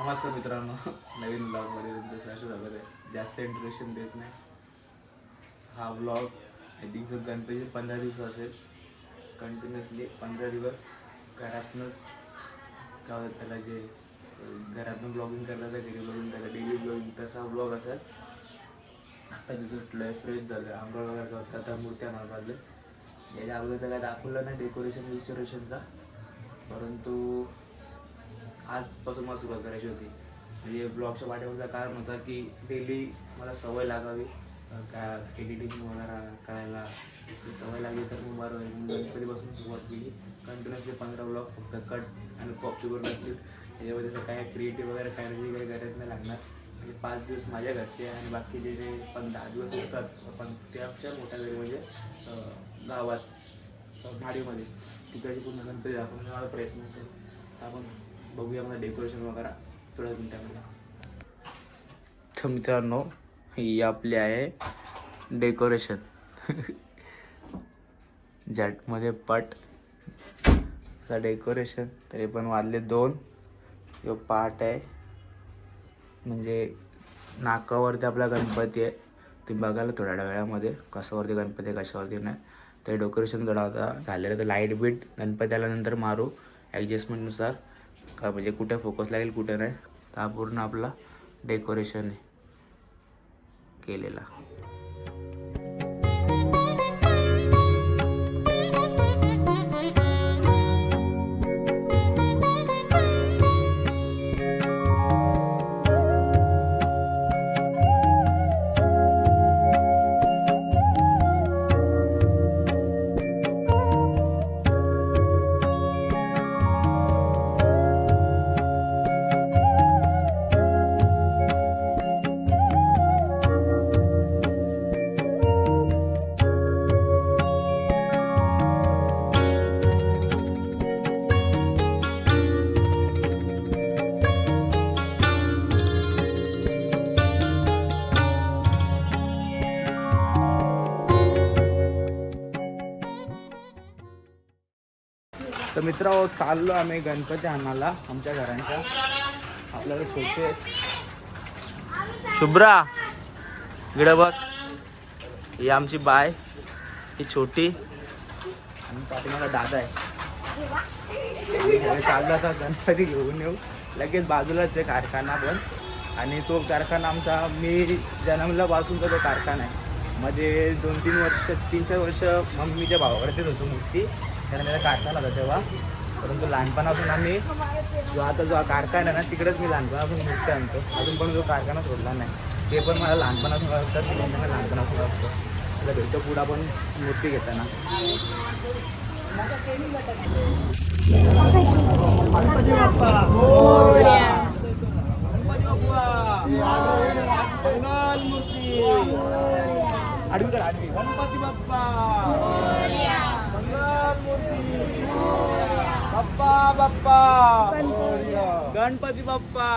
नमस्कार मित्रांनो. नवीन ब्लॉगमध्ये तुमचं सहर्ष स्वागत आहे. जास्त इंट्रोडक्शन देत नाही. हा blog I think sir Ganpati पंधरा दिवस असेल कंटिन्युअसली पंधरा दिवस घरातनंच काय त्याला जे घरातून ब्लॉगिंग करतात घरी ब्लॉगिंग करतात डेली ब्लॉगिंग तसा ब्लॉग असेल. आता जसं उठलोय फ्रेश झालं आंबा वगैरे होता आता मूर्त्या आणायला याच्या अगोदर त्याला दाखवलं नाही डेकोरेशन विचोरेशनचा परंतु आजपासून मला सुरुवात करायची होती. म्हणजे ब्लॉगच्या पाठीमागचं कारण होता की डेली मला सवय लागावी. का एडिटिंग वगैरे करायला सवय लागली तर मग बरं होईल. गणपतीपासून सुरुवात केली. कंटिन्युअसली पंधरा ब्लॉग फक्त कट आणि कॉपीवर नसतील त्याच्यामध्ये तर काय क्रिएटिव्ह वगैरे करायची काही गरज नाही लागणार. म्हणजे पाच दिवस माझ्या घरचे आणि बाकीचे जे पण दहा दिवस होतात पण त्याच्या मोठ्या घरी म्हणजे गावात भाडीमध्ये. तिकडची पूर्ण गणपती दाखवण्याचा प्रयत्न असेल. आपण बघूया मला डेकोरेशन वगैरे. थोड्या मिनिटामध्ये. तर मित्रांनो ही आपली आहे डेकोरेशन जॅटमध्ये पट. डेकोरेशन तरी पण वाजले दोन. जो पाट आहे. म्हणजे नाकावरती आपला गणपती आहे. ते बघायला थोड्या वेळामध्ये कशावरती गणपती आहे कशावरती नाही. ते डेकोरेशन थोडा आता झालेलं तर लाइट बीट गणपती आल्यानंतर मारू. ॲडजस्टमेंटनुसार का म्हणजे कुठे फोकस लागेल कुठे नाही. तर हा पूर्ण आपला डेकोरेशन केलेला. तर मित्र चाललो आम्ही गणपती आणायला आमच्या घरांच्या. आपल्याला छोटे शुभ्रा इकडे बघ. ही आमची बाय ही छोटी. आणि पाठीमागा दादा आहे. चाललो आता गणपती घेऊन येऊ. लगेच बाजूलाच आहे कारखाना पण. आणि तो कारखाना आमचा मी जन्मल्यापासूनचा तो कारखाना आहे. मध्ये दोन तीन वर्ष तीन चार वर्ष मम्मीच्या भावाकडेच होतो मूर्ती कारण त्याला कारखाना लागला तेव्हा. परंतु लहानपणापासून आम्ही जो आता जो कारखाना ना तिकडेच मी लहानपणापासून मूर्ती आणतो. अजून पण जो कारखाना सोडला नाही. ते पण मला लहानपणापासून वाटतं ते मला लहानपणापासून वाटतं त्याला भेटतो पुढं पण मूर्ती घेताना गणपती बाप्पा गणपती बाप्पा मंगल मूर्ती आडवी कर आडवी गणपती बाप्पा मंगल मूर्ती बाप्पा. बाप्पा. गणपती बाप्पा.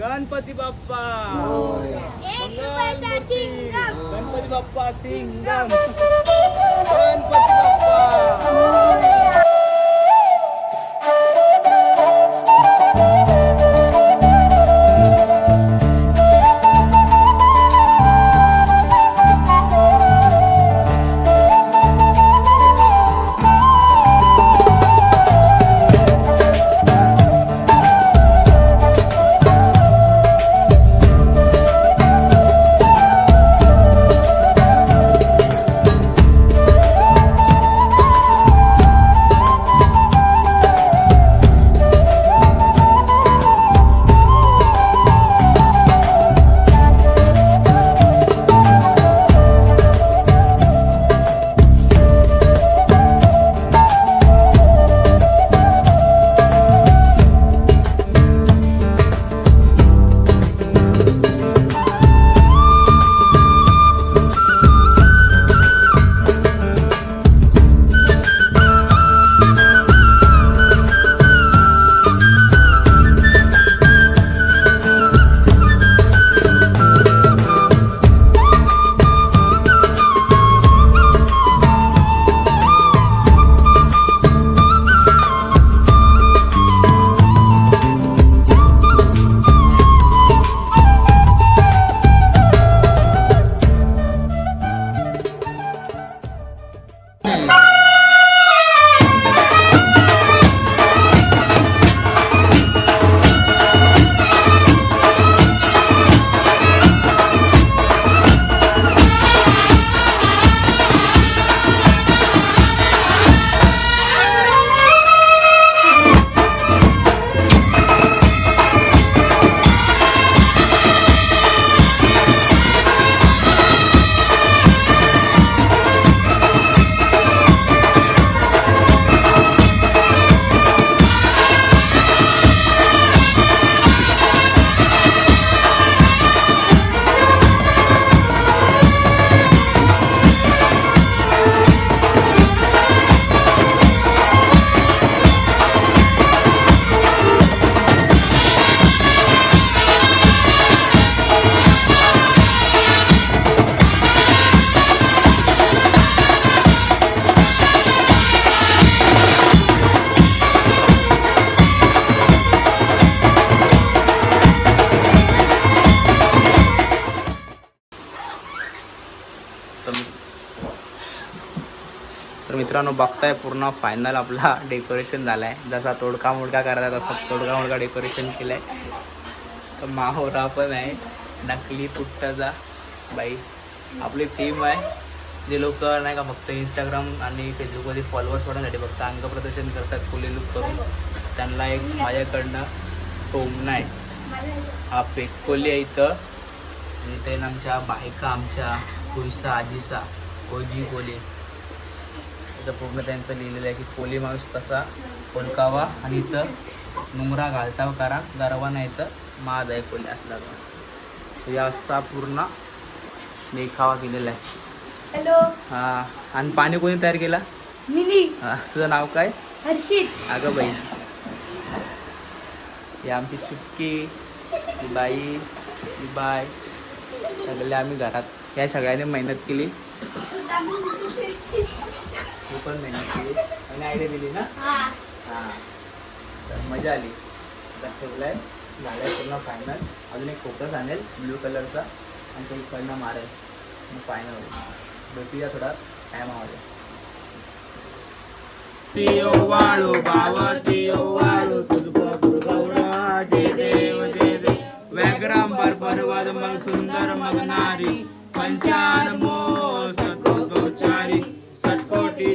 गणपती बाप्पा गणपती बाप्पा. सिंगम तर मित्रांनो बघताय पूर्ण फायनल आपला डेकोरेशन झालाय. जसा तोडका मोडका करायचा तसा तोडका मोडका डेकोरेशन आहे तर माहोरा पण आहे. नकली पुट्टाचा. बाई आपली टीम आहे. जे लोक नाही का फक्त इंस्टाग्राम आणि फेसबुकमध्ये फॉलोअर्स वाढण्यासाठी फक्त अंग प्रदर्शन करतात फुले लुक करून. त्यांना एक माझ्याकडनं टोमना आहे. हा पेकोली आहे इथं. आणि ते आमच्या बायका आमच्या कुईसा आजीसा ओजी कोली. इथं पूर्ण त्यांचं लिहिलेलं आहे की कोली माणूस कसा कोलकावा आणि इथं नुमरा घालता करा गरवा न्यायचं माद आहे कोली असला तर या असा पूर्ण देखावा केलेला आहे. हॅलो. हा आणि पाणी कोणी तयार केला? मिनी. हा तुझं नाव काय? हर्षित. अगं बाई. ही आमची चुटकी ही बाई ही बाय. सगळे आम्ही घरात या सगळ्यांनी मेहनत केली. तू पण मेहनत केली आणि आयडिया दिली ना? हां. तर मजा आली. आता ठेवलाय. झालाय पूर्ण फायनल अजून एक फोकस आणेल ब्ल्यू कलरचा आणि तो इकडनं मारेल. मग फायनल होईल. भेटूया थोडा टायमामध्ये तियो वाळू बाव तियो वाळू तुझको जय देव जय देव. व्याघ्रांबर पर्वत मग सुंदर मग नारी पंचान गोचारी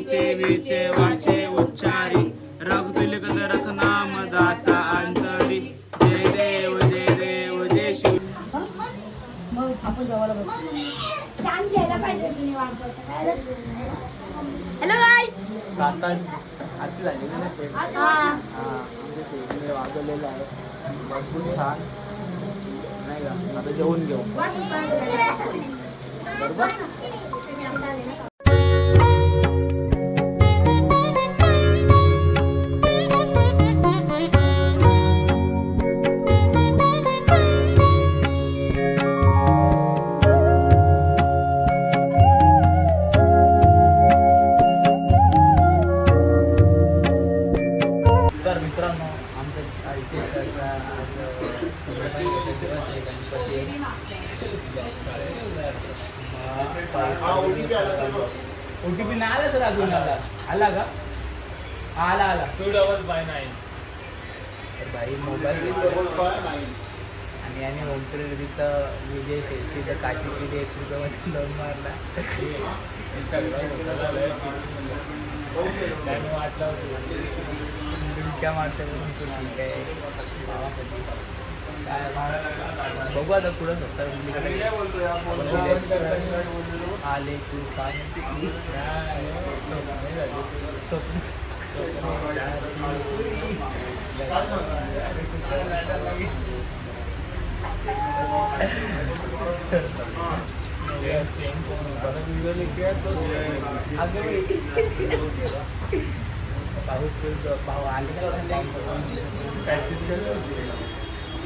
सटकोटीचे विचे वाचे उच्चारी. रघुतिलकत रख नाम दासा अंतरी. जय देव जय देव जय शिव. हॅलो गाईज आती झाली ना हा. हा आमच्या शेतीने वाजवलेलं आहे. भरपूर छान. नाही का? आता जेवून घेऊ. बरोबर? ओ टी पी नाही आला सर अजून आला आला का? हा, आला. आला टू डबल फाय नाईन तर भाई मोबाईल आणि याने होमकडे तिथं विजय सेल्फी तर काशीची ते एक रुपयामध्ये लोन मारला. त्याने वाटलं होतं. डुलक्या मारते म्हणून भावासाठी. काय बघू आता पुढं सत्तर आले तू काय स्वप्न पाऊस पाऊ आले प्रॅक्टिस करतो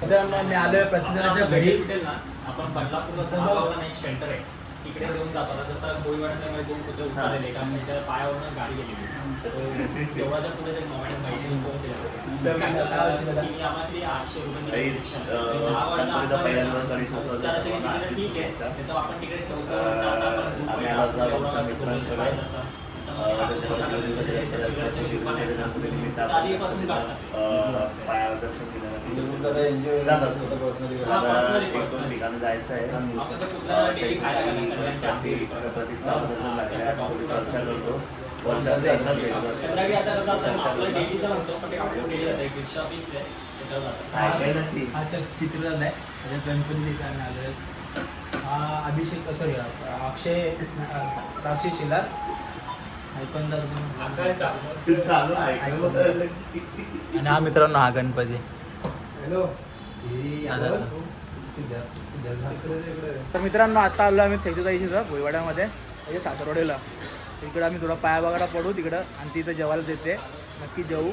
मित्रांनो मी आलोय प्रतिदिनाच्या घरी. आपण बदलापूर एक शेल्टर आहे. तिकडे दोन कुत्रे उचललेले एका पायावरनं गाडी गेलेली तेवढ्याच्या पुढे एक मोबाईल माहिती फोन केला तिने आम्हाला ते आठशे रुपये ठीक आहे. आपण तिकडे ठेवतो ठिकाणी जायचं आहे चर्चा करतो नक्की हा चित्ररथ आहे गणपती ठिकाणी हा अभिषेक सॉरी अक्षय अं, आणि हा मित्रांनो हा गणपती. तर मित्रांनो आता आलो आम्ही सेक्युताईशीचं भोईवाड्यामध्ये म्हणजे सासरवाडीला. इकडं आम्ही थोडा पाया वगैरे पडू तिकडं. आणि तिथं जेवायला देते. नक्की जेवू.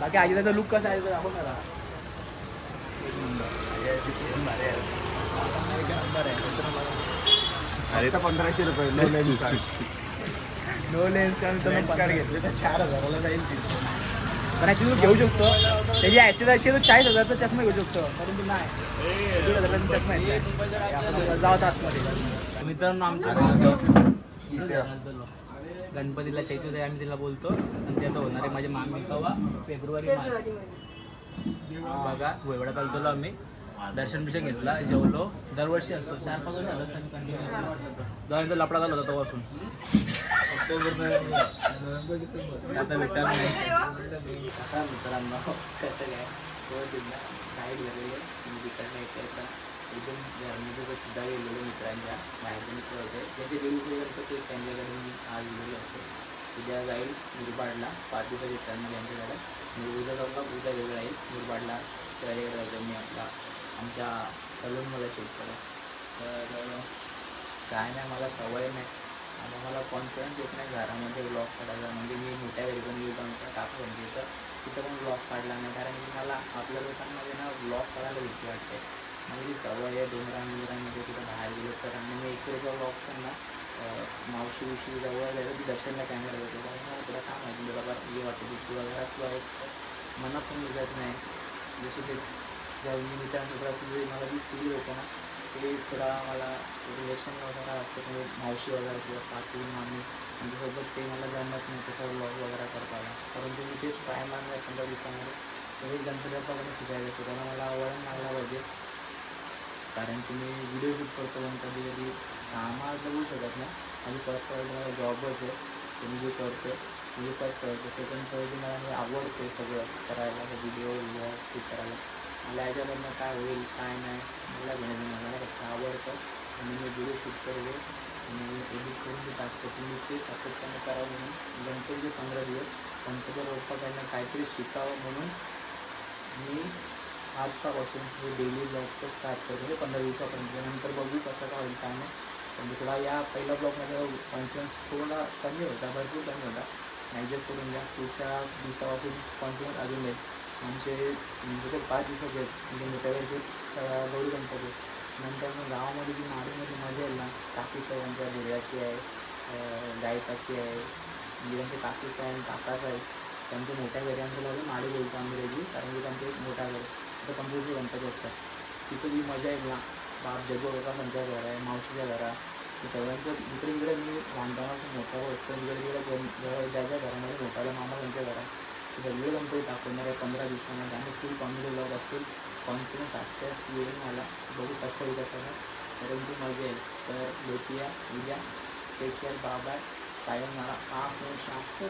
बाकी आजी त्याचा लुक कसा आहे तो दाखव मला तर पंधराशे रुपये. No lens card lens card घेतले तर चार हजाराला जाईल ती. पण ॲक्च्युली तू घेऊ शकतो. त्याची ॲक्सिड अशी आहे, तो चाळीस हजारचा चष्मा घेऊ शकतो. परंतु नाही. चष्मा जाऊ आता आतमध्ये. मित्रांनो आमच्या गणपतीला चैत्र आम्ही तिला बोलतो. आणि ते आता होणार आहे माझ्या मामी कवा? फेब्रुवारी बघा गोयवडा चालतो आम्ही. दर्शन बिर्शन घेतला जेवलो. दरवर्षी असतो. चार पाच वर्ष झालं कंटिन्यू लपडा झाला होता तेव्हापासून आता भेटणार नाही आता मित्रांनो कसं काय व्यवस्थित ना गाईड झालेले मी तिकडनं एकदम सुद्धा गेलेलो मित्रांच्या बाहेरचे मित्र होते त्यांचे दिवस ते त्यांच्याकडे मी आज गेलेलो होतो उद्या जाईल मुरबाडला पाच दिवसात येतात मग मी उद्या जाऊन उद्या वेगळं येईल मुरबाडला त्याच्याकडे जायचं मी आपला आमच्या सलूनमध्ये शूट करा तर काय नाही मला सवय नाही. आणि मला कॉन्फिडन्स येत नाही घरामध्ये ब्लॉग काढायचा म्हणजे मी मोठ्या घरी पण गेलो आमच्या काका तिथं पण ब्लॉग काढला नाही. कारण की मला आपल्या लोकांमध्ये ना ब्लॉग काढायला भीती वाटते. म्हणजे सवय आहे डोंगरा मिरांमध्ये कुठं बाहेर गेलो तर आणि मी इकडे ब्लॉग पण ना मावशी उशी जवळ जायचं ती दर्शनला कॅमेरा देतो त्यामुळे मला तुला काय माहिती बरोबर हे वाटतं की तुला घरात तुला एक मनात पण निघत नाही. जसे ते ज्या मित्रांसोबत असं मला जी फील होतं ना ते थोडा मला रिलेशन वगैरे असतं म्हणजे मावशी वगैरे किंवा काकू मामी त्यांच्यासोबत ते मला जमत नाही तसं ब्लॉग वगैरे करताना. परंतु मी तेच ट्राय मारणार पंधरा दिवसामध्ये. तरी गणपती शिकायचं असतो त्याला मला वळण लागला पाहिजे. कारण की मी व्हिडिओ शूट करतो पण कधी कधी कामाचं बोलू शकत नाही. माझी फर्स्ट प्रायोरिटी मला जॉबच आहे. ते मी जे करतो म्हणजे फर्स्ट प्रायोरिटी सेकंड प्रायोरिटी मला मी आवडते सगळं करायला व्हिडिओ ब्लॉग शूट करायला. मला याच्यामधनं काय होईल काय नाही मला घ्यायचं नाही. मला फक्त आवडतं आणि मी व्हिडिओ शूट करतो आणि एडिट करून ते टाकतो तुम्ही ते सातत्याने करावं म्हणून. गणपतीचे पंधरा दिवस गणपती बाप्पाकडनं काहीतरी शिकावं म्हणून मी आजपासून हे डेली ब्लॉगचं स्टार्ट करतो म्हणजे पंधरा दिवसापर्यंत. नंतर बघू कसं काय होईल काय नाही. पण थोडा या पहिल्या ब्लॉगमध्ये कॉन्फिडन्स थोडा कमी होता. भरपूर कमी होता. ॲडजस्ट करून घ्या. पुढच्या दिवसापासून कॉन्फिडन्स अजून येईल आमचे म्हणजे पाच दिवसाचे आहेत म्हणजे मोठ्या गौरी गणपती नंतर मग गावामध्ये जी माडीमध्ये मजा येईल ना काकी साहेबांच्या बुड्याची आहे अं, गायकाची आहे म्हणजे त्यांचे काकी साहेब काका साहेब त्यांच्या मोठ्या घरी आमच्या माडी बोलतो आम्ही कारण की त्यांचे मोठ्या मोठा घर तिथं कंपनीचे गणपती असतात. तिथं जी मजा येईल ना बाप जगो होता त्यांच्या घर आहे मावशीच्या घरा ते सगळ्यांचं इकडे इकडे मी लहानपणाचं मोठा होतो इकडे तिकडे घर- ज्या ज्या घरामध्ये मोठा मामा त्यांच्या घरा. ते सगळे गणपती दाखवणार आहे पंधरा दिवसांना आणि फुल कॉमेडी ब्लॉग असतील. कॉन्फिडन्स असते येईल मला बघू कसं होईल कसं परंतु मजा येईल तर भेटूया उद्या टेक केअर बाबा सायन मला हा फोन शांत